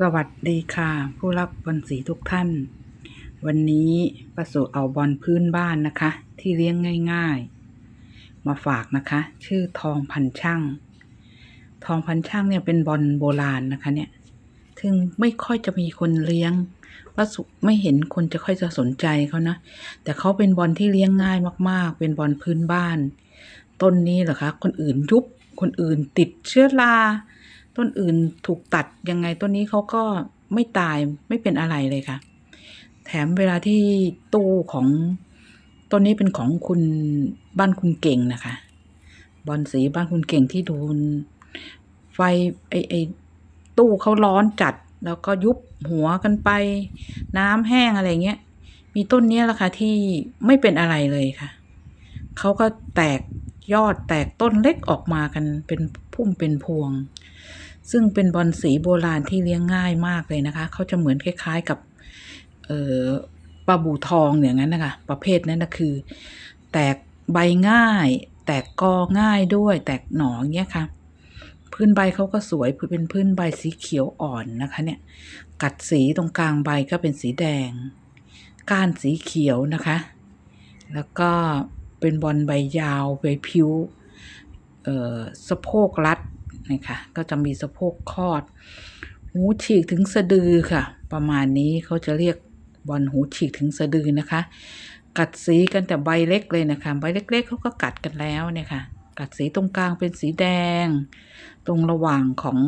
สวัสดีค่ะ ผู้รับบอลสีทุกท่าน วันนี้ประสูเอาบอลพื้นบ้านนะคะ ที่เลี้ยงง่าย ๆ มาฝากนะคะ ชื่อทองพันช่าง ทองพันช่างเนี่ยเป็นบอลโบราณนะคะเนี่ยถึงไม่ค่อยจะมีคนเลี้ยงประสุไม่เห็นคนจะค่อยจะสนใจเขานะ แต่เขาเป็นบอลที่เลี้ยงง่ายมาก ๆ เป็นบอลพื้นบ้าน ต้นนี้เหรอคะ คนอื่นยุบคนอื่นติดเชื้อรา ต้นอื่นถูกตัดยังไงต้นนี้เขาก็ไม่ตายไม่เป็นอะไรเลยค่ะ แถมเวลาที่ตู้ของต้นนี้เป็นของคุณบ้านคุณเก่งนะคะ บอลสีบ้านคุณเก่งที่โดนไฟไอไอตู้เขาร้อนจัดแล้วก็ยุบหัวกันไป น้ำแห้งอะไรเงี้ย มีต้นนี้แหละค่ะที่ไม่เป็นอะไรเลยค่ะ เขาก็แตกยอดแตกต้นเล็กออกมากันเป็นพุ่มเป็นพวง ซึ่งเป็นบอลสีโบราณที่เลี้ยงง่ายมากเลยนะคะ เขาจะเหมือนคล้ายๆกับปลาบูทองอย่างนั้นนะคะ ประเภทนั้นนะคือ แตกใบง่าย แตกกอง่ายด้วย แตกหนออย่างเงี้ยค่ะ พื้นใบเขาก็สวยเป็นพื้นใบสีเขียวอ่อนนะคะเนี่ย กัดสีตรงกลางใบก็เป็นสีแดง ก้านสีเขียวนะคะ แล้วก็เป็นบอลใบยาวใบพิ้วสะโพกรัด นะคะก็จะมีสะโพกคอด หูฉีกถึงสะดือค่ะ ประมาณนี้เขาจะเรียกบอลหูฉีกถึงสะดือนะคะ กัดสีกันแต่ใบเล็กเลยนะคะใบเล็ก ๆเขาก็กัดกันแล้วเนี่ยค่ะ กัดสีตรงกลางเป็นสีแดง ตรงระหว่างของ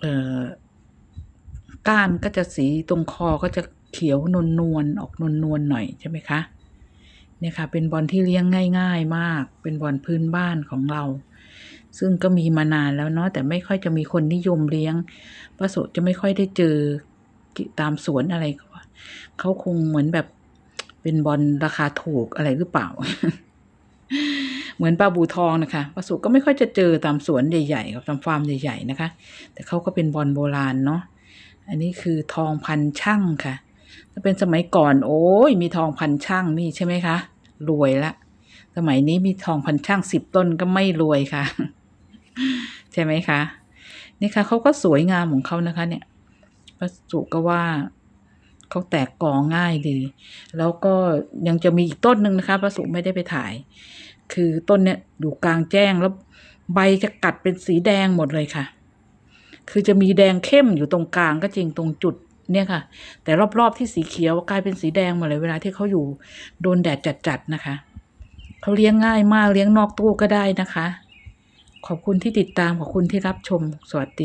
เอ่อก้านก็จะสีตรงคอก็จะเขียวนวลนวลๆออกนวลนวลๆหน่อยใช่ไหมคะเนี่ยค่ะเป็นบอลที่เลี้ยงง่าย ๆ มาก เป็นบอลพื้นบ้านของเรา ซึ่งก็มีมานานแล้วเนาะแต่ไม่ค่อยจะมีคนนิยมเลี้ยงประสจะไม่ค่อยได้เจอตามสวนอะไรเขาเขาคงเหมือนแบบเป็นบอลราคาถูกอะไรหรือเปล่า เหมือนปลาบูทองนะคะประสุก็ไม่ค่อยจะเจอตามสวนใหญ่ๆกับตามฟาร์มใหญ่ๆนะคะ แต่เขาก็เป็นบอลโบราณเนาะอันนี้คือทองพันช่างค่ะถ้าเป็นสมัยก่อน โอ้ยมีทองพันช่างนี่ใช่ไหมคะรวยละสมัยนี้มีทองพันช่างสิบต้นก็ไม่รวยค่ะ ใช่ไหมคะ นี่ค่ะเขาก็สวยงามของเขานะคะ เนี่ยพระสุก็ว่าเขาแตกกอง่ายดี แล้วก็ยังจะมีอีกต้นหนึ่งนะคะพระสุไม่ได้ไปถ่าย คือต้นเนี่ยอยู่กลางแจ้งแล้วใบจะกัดเป็นสีแดงหมดเลยค่ะ คือจะมีแดงเข้มอยู่ตรงกลางก็จริงตรงจุดเนี่ยค่ะ แต่รอบๆที่สีเขียวกลายเป็นสีแดงหมดเลยเวลาที่เขาอยู่โดนแดดจัดๆนะคะเขาเลี้ยงง่ายมากเลี้ยงนอกตู้ก็ได้นะคะ ขอบคุณที่ติดตามขอบคุณที่รับชม สวัสดี